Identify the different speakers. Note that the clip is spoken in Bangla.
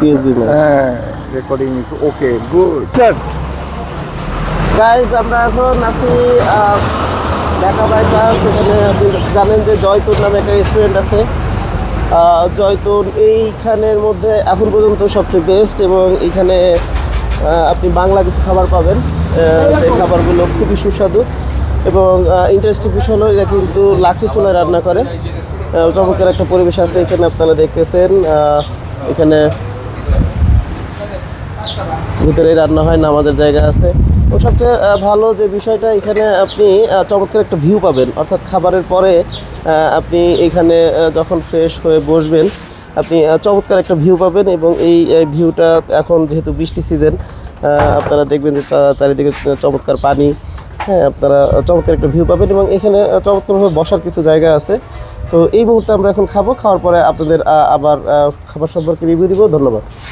Speaker 1: পিএসবি
Speaker 2: হ্যাঁ recording is okay good start
Speaker 1: guys আমরা এখন আছি ঢাকা বাইপাস এখানে আপনি জানেন যে জয়তুন নামে একটা রেস্টুরেন্ট আছে। জয়তুন এইখানের মধ্যে এখন পর্যন্ত সবচেয়ে বেস্ট এবং এখানে আপনি বাংলা কিছু খাবার পাবেন। যে খাবারগুলো খুবই সুস্বাদু এবং ইন্টারেস্টিং বিষয় হলো এরা কিন্তু লাকড়ি চুলায় রান্না করে। চমৎকার একটা পরিবেশ আছে এখানে আপনারা দেখতেছেন। এখানে ভিতরে রান্না হয়, নামাজের জায়গা আছে। ও সবচেয়ে ভালো যে বিষয়টা, এখানে আপনি চমৎকার একটা ভিউ পাবেন। অর্থাৎ খাবারের পরে আপনি এখানে যখন ফ্রেশ হয়ে বসবেন, আপনি চমৎকার একটা ভিউ পাবেন এবং এই ভিউটা এখন যেহেতু বৃষ্টি সিজন আপনারা দেখবেন যে চারিদিকে চমৎকার পানি হ্যাঁ আপনারা চমৎকার একটা ভিউ পাবেন এবং এখানে চমৎকারভাবে বসার কিছু জায়গা আছে। তো এই মুহূর্তে আমরা এখন খাব, খাওয়ার পরে আপনাদের আবার খাবার সম্পর্কে রিভিউ দিব। ধন্যবাদ।